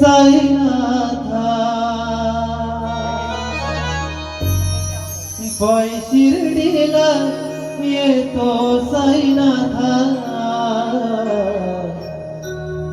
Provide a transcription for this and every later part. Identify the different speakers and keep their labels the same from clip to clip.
Speaker 1: साईनाथा. पै शिर्डीला येतो साईनाथा.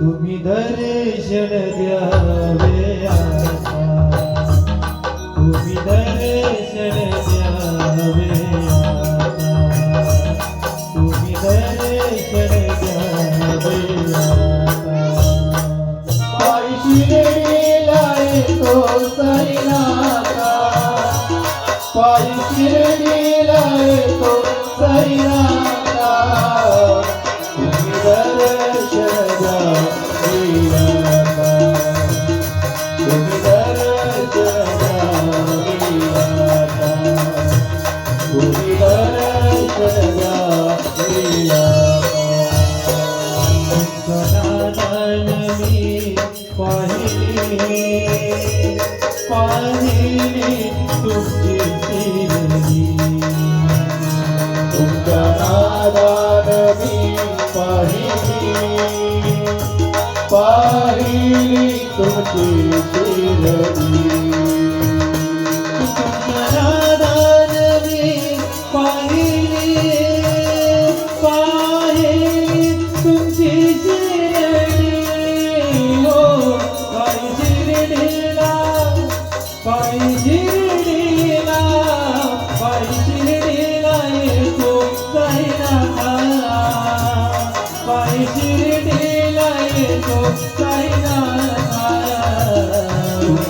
Speaker 1: तुम्ही दर्शन द्यावे. సరినాక పరిశీలనతో సరినా Oh, God.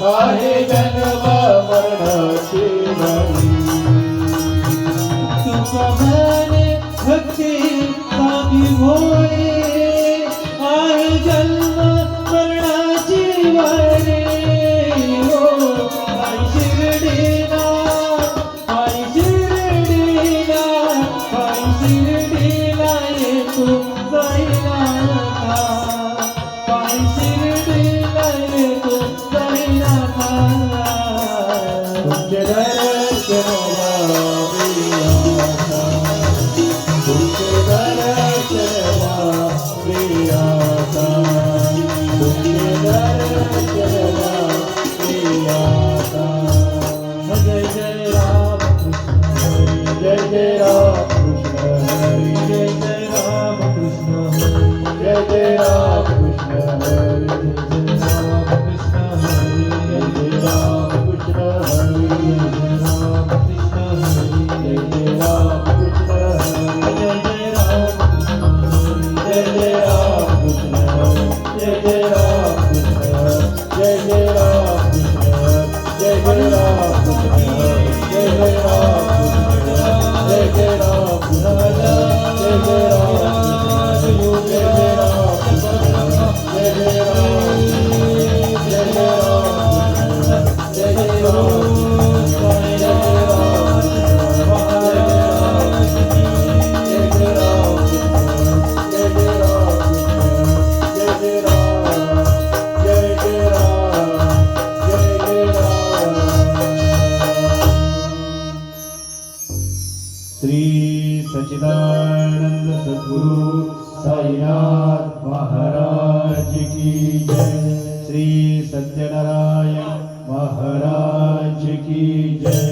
Speaker 1: काहे जन्म मरण की तुम मैंने सचिदानंद सदगुरु साईनाथ महाराज की जय। श्री सत्यनारायण महाराज की जय।